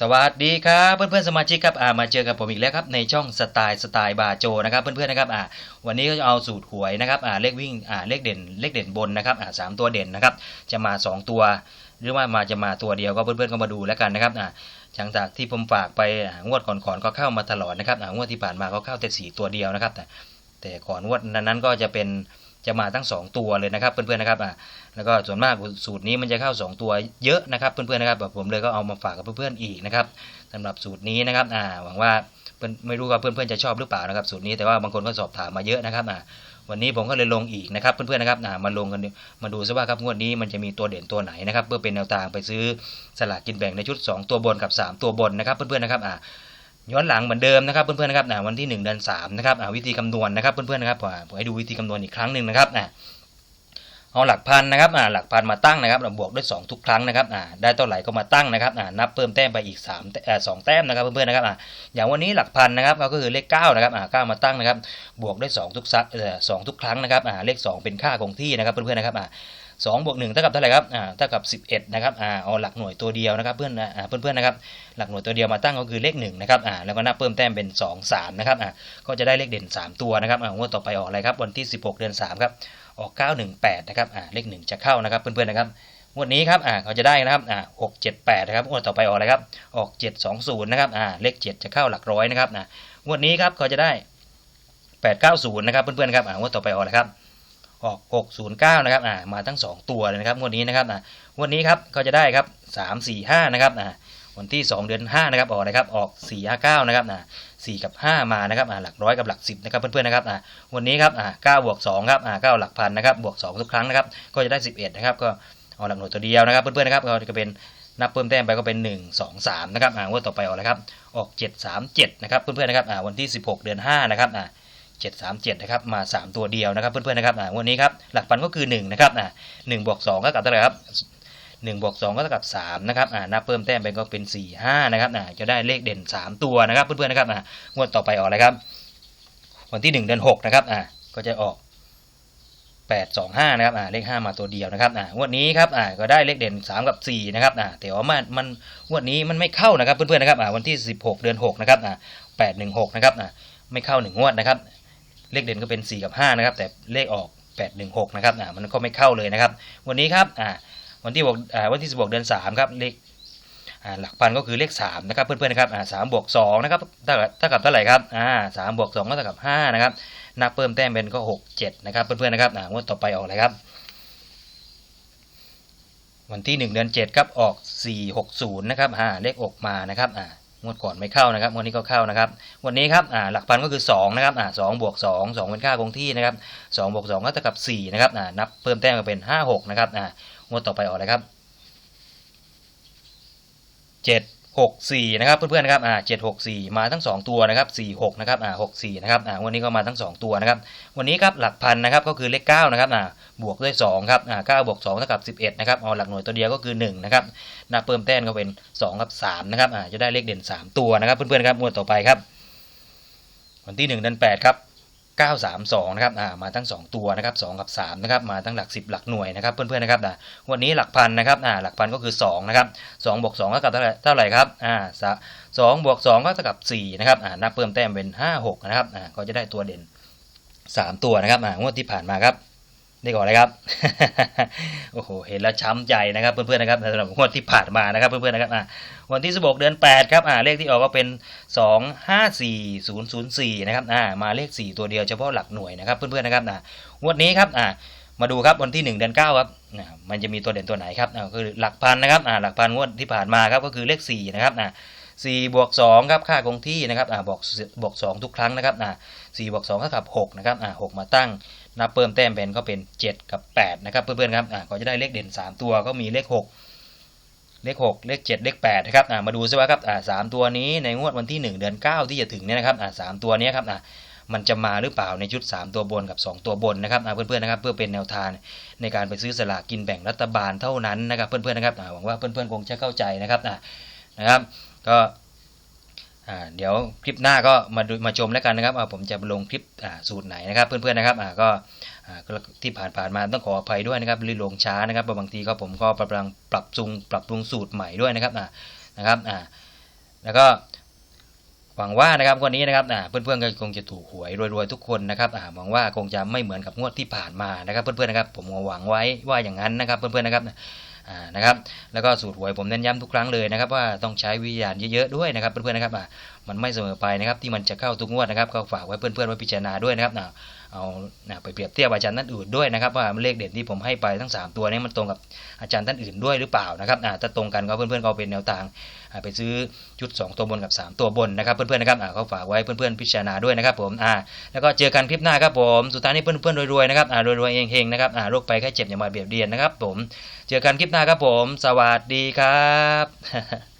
สวัสดีครับเพื่อนๆสมาชิกครับอ่ามาเจอกับผมอีกแล้วครับในช่องสไตล์สไตล์บาโจนะครับเพื่อนๆนะครับอ่าวันนี้ก็จะเอาสูตรหวยนะครับอ่าเลขวิ่งอ่าเลขเด่นเลขเด่นบนนะครับอ่าสามตัวเด่นนะครับจะมา 2 ตัว หรือว่ามาจะมาตัวเดียวก็เพื่อนๆก็มาดูแล้วกันนะครับอ่าหลังจากที่ผมฝากไปงวดก่อนๆก็เข้ามาตลอดนะครับอ่างวดที่ผ่านมาก็เข้าแต่สีตัวเดียวนะครับแต่แต่ก่อนงวดนั้นๆก็จะเป็น จะมาทั้ง 2 ตัวเลยนะครับเพื่อนๆนะครับอ่าแล้วก็ส่วนมากสูตรนี้มันจะเข้า 2 ตัวเยอะนะครับเพื่อนๆนะครับแบบผมเลยก็เอามาฝากกับเพื่อนๆอีกนะครับสำหรับสูตรนี้นะครับอ่าหวังว่าเพื่อนไม่รู้ว่าเพื่อนๆจะชอบหรือเปล่านะครับสูตรนี้แต่ว่าบางคนก็สอบถามมาเยอะนะครับอ่าวันนี้ผมก็เลยลงอีกนะครับเพื่อนๆนะครับอ่ามาลงกันมาดูซิว่าครับงวดนี้มันจะมีตัวเด่นตัวไหนนะครับเพื่อเป็นแนวทางไปซื้อสลากกินแบ่งในชุด 2 ตัวบนกับ 3 ตัวบนนะครับเพื่อนๆนะครับอ่า ย้อนหลังเหมือนเดิมนะครับเพื่อนๆนะครับวันที่ 1 เดือน3นะครับวิธีคำนวณนะครับเพื่อนๆนะครับผมให้ดูวิธีคำนวณอีกครั้งหนึ่งนะครับเอาหลักพันนะครับหลักพันมาตั้งนะครับบวกด้วย 2 ทุกครั้งนะครับได้เท่าไหร่ก็มาตั้งนะครับนับเพิ่มแต้มไปอีก3เอ่อสองแต้มนะครับเพื่อนๆนะครับอย่างวันนี้หลักพันนะครับก็คือเลข9นะครับเก้ามาตั้งนะครับบวกด้วย2ทุกซักสองทุกครั้งนะครับเลข 2 เป็นค่าคงที่นะครับเพื่อนๆนะครับ อ่าสองบวกหนึ่งเท่ากับเท่าไหร่ครับอ่าเท่ากับ 11นะครับอ่าเอาหลักหน่วยตัวเดียวนะครับเพื่อนอ่าเพื่อนๆนะครับหลักหน่วยตัวเดียวมาตั้งก็คือเลข1นะครับอ่าแล้วก็นับเพิ่มแต้มเป็น 2 3นะครับอ่าก็จะได้เลขเด่น 3 ตัวนะครับอ่างวดต่อไปออกอะไรครับวันที่ 16 เดือน3ครับออก 918นะครับอ่าเลข 1 จะเข้านะครับเพื่อนๆนะครับงวดนี้ครับอ่าเขาจะได้นะครับอ่า678นะครับงวดต่อไปออกอะไรครับออก720นะครับอ่าเลข7จะเข้าหลักร้อยนะครับอ่างวดนี้ครับเขาจะได้890นะครับเพื่อนๆครับอ่างวดต่อไปออกอะไรครับ ออก609นะครับอ่ามาทั้ง2ตัวเลยนะครับงวดนี้นะครับอ่างวดนี้ครับเขาจะได้ครับ345นะครับอ่าวันที่ 2 เดือน5นะครับออกอะไรครับออก 459นะครับอ่า4กับ 5 มานะครับอ่าหลักร้อยกับหลัก 10นะครับเพื่อนๆนะครับอ่าวันนี้ครับอ่า9บวก2ครับอ่า9หลักพันนะครับบวก 2 ทุกครั้งนะครับก็จะได้ 11นะครับก็เอาหลักหน่วยตัวเดียวนะครับเพื่อนๆนะครับก็จะเป็นนับเพิ่มแต้มไปก็เป็น 1 2 3นะครับอ่างวดต่อไปออกอะไรครับออก 7 3 7นะครับเพื่อนๆนะครับอ่าวันที่ 16 เดือน5นะครับอ่า 737นะครับมา 3 ตัวเดียวนะครับเพื่อนๆนะครับอ่าวันนี้ครับหลักพันก็คือ1นะครับอ่า1บวก2ก็กับเท่าไหร่ครับ1บวก2ก็เท่ากับ3นะครับอ่านับเพิ่มแต้มไปก็เป็น 4 5นะครับอ่าจะได้เลขเด่น 3 ตัวนะครับเพื่อนๆนะครับอ่างวดต่อไปออกอะไรครับ วันที่ 1 เดือน6นะครับอ่าก็จะออก8 2 5นะครับอ่าเลข 5 มาตัวเดียวนะครับอ่างวดนี้ครับอ่าก็ได้เลขเด่น 3 กับ 4 นะครับอ่าแต่ว่ามันมันงวดนี้มันไม่เข้านะครับเพื่อนๆนะครับอ่าวันที่ 16 เดือน6นะครับอ่า8 1 6 นะครับอ่าไม่เข้า 1 งวดนะครับ เลขเด่นก็เป็น 4 กับ 5 นะครับ แต่เลขออก 8 1 6 นะครับอ่ามันก็ไม่เข้าเลยนะครับ วันนี้ครับอ่าวันที่6อ่าวันที่16เดือน 3 ครับเลขอ่าหลักพันก็คือเลข 3 นะครับ เพื่อนๆนะครับอ่า3บวก2นะครับเท่ากับเท่ากับเท่าไหร่ครับอ่า3บวก2ก็เท่ากับ 5 นะครับนับเพิ่มแต้มเป็นก็ 6 7 นะครับ เพื่อนๆนะครับอ่างวดต่อไปออกอะไรครับวันที่ 1 เดือน 7 ครับ ออก 460 นะครับอ่าเลขออกมานะครับอ่า งวดก่อนไม่เข้านะครับงวดนี้ก็เข้านะครับวันนี้ครับอ่าหลักพันก็คือ2นะครับอ่าสบวกสอสเป็นค่าคงที่นะครับ2บวก2ก็เท่ากับ4นะครับอ่านับเพิ่มแต้มก็เป็น 5 6นะครับอ่างวดต่อไปออกอะไรครับ 7 6 4นะครับเพื่อนๆนะครับอ่า7 6 4 มาทั้ง 2 ตัวนะครับ4 6นะครับอ่า6 4นะครับอ่าวันนี้ก็มาทั้ง 2 ตัวนะครับวันนี้ครับหลักพันนะครับก็คือเลข9นะครับอ่าบวกด้วย2ครับอ่า9บวก2เท่ากับ11นะครับเอาหลักหน่วยตัวเดียวก็คือ1นะครับนับเพิ่มแต้มก็เป็น2กับ3นะครับอ่าจะได้เลขเด่น 3 ตัวนะครับเพื่อนๆครับงวดต่อไปครับวันที่1เดือน8ครับ 932นะครับอ่ามาทั้ง 2 ตัวนะครับ2กับ3นะครับมาทั้งหลัก 10 หลักหน่วยนะครับเพื่อนๆนะครับนะวันนี้หลักพันนะครับอ่าหลักพันก็คือ2นะครับ2บวก2ก็กับเท่าไหร่เท่าไหร่ครับอ่าสองบวก2ก็เท่ากับ4นะครับอ่านับเพิ่มแต้มเป็น 5 6นะครับอ่าก็จะได้ตัวเด่น 3 ตัวนะครับอ่างวดที่ผ่านมาครับ ได้ก่อนเลยครับ โอ้โห เห็นแล้วช้ำใจนะครับเพื่อนๆนะครับสำหรับงวดที่ผ่านมานะครับเพื่อนๆนะครับอ่าวันที่ 16 เดือน 8 ครับอ่าเลขที่ออกก็เป็น 2 5 4 0 0 4 นะครับอ่ามาเลข 4 ตัวเดียวเฉพาะหลักหน่วยนะครับเพื่อนๆนะครับอ่างวดนี้ครับอ่ามาดูครับวันที่ 1 เดือน 9 ครับอ่ามันจะมีตัวเด่นตัวไหนครับอ่าคือหลักพันนะครับอ่าหลักพันงวดที่ผ่านมาครับก็คือเลข 4 นะครับอ่า4บวก2ครับค่าคงที่นะครับอ่าบวกบวก2ทุกครั้งนะครับอ่า4บวก2เท่ากับ6นะครับอ่า6มาตั้ง นับเพิ่มแต้มเป็นก็เป็น 7 กับ 8 นะครับเพื่อนๆครับอ่าก็จะได้เลขเด่น 3 ตัวก็มีเลข 6 เลข 6 เลข 7 เลข8นะครับอ่ามาดูซิว่าครับอ่าสามตัวนี้ในงวดวันที่ 1 เดือน 9 ที่จะถึงเนี่ยนะครับอ่าสามตัวนี้ครับอ่ามันจะมาหรือเปล่าในชุด 3 ตัวบนกับ 2 ตัวบนนะครับเพื่อนๆนะครับเพื่อเป็นแนวทางในการไปซื้อสลากกินแบ่งรัฐบาลเท่านั้นนะครับเพื่อนๆนะครับหวังว่าเพื่อนๆคงจะเข้าใจนะครับอ่านะครับ ก็ เดี๋ยวคลิปหน้าก็มาดูมาชมแล้วกันนะครับผมจะลงคลิปสูตรไหนนะครับ เพื่อนๆนะครับก็อ่าก็ที่ผ่านๆมาต้องขออภัยด้วยนะครับรีลงช้านะครับบางทีก็ผมก็กำลังปรับปรุงปรับปรุงสูตรใหม่ด้วยนะครับนะครับแล้วก็หวังว่านะครับวันนี้นะครับเพื่อนๆก็คงจะถูกหวยรวยๆทุกคนนะครับหวังว่าคงจะไม่เหมือนกับงวดที่ผ่านมานะครับ เพื่อนๆนะครับ ผมหวังไว้ว่าอย่างนั้นนะครับ เพื่อนๆนะครับ นะครับแล้วก็สูตรหวยผมเน้นย้ำทุกครั้งเลยนะครับว่าต้องใช้วิญญาณเยอะๆด้วยนะครับเพื่อนๆนะครับอ่ามันไม่เสมอไปนะครับที่มันจะเข้าทุกงวดนะครับก็ฝากไว้เพื่อนๆไว้พิจารณาด้วยนะครับเอาไปเปรียบเทียบอาจารย์ท่านอื่นด้วยนะครับว่าเลขเด่นที่ผมให้ไปทั้ง 3 ตัวนี้มันตรงกับอาจารย์ท่านอื่นด้วยหรือเปล่านะครับถ้าตรงกันก็เพื่อนๆก็เป็นแนวทางไปซื้อชุด 2 ตัวบนกับ 3 ตัวบนนะครับเพื่อนๆนะครับอ่าก็ฝากไว้เพื่อนๆพิจารณาด้วยนะครับผมแล้วก็เจอกันคลิปหน้าครับผมสุดท้ายนี้เพื่อนๆรวยๆนะครับรวยๆเฮงๆนะครับโรคไปแค่เจ็บอย่ามาเบียดเบียนนะครับผมเจอกันคลิปหน้าครับผม สวัสดีครับ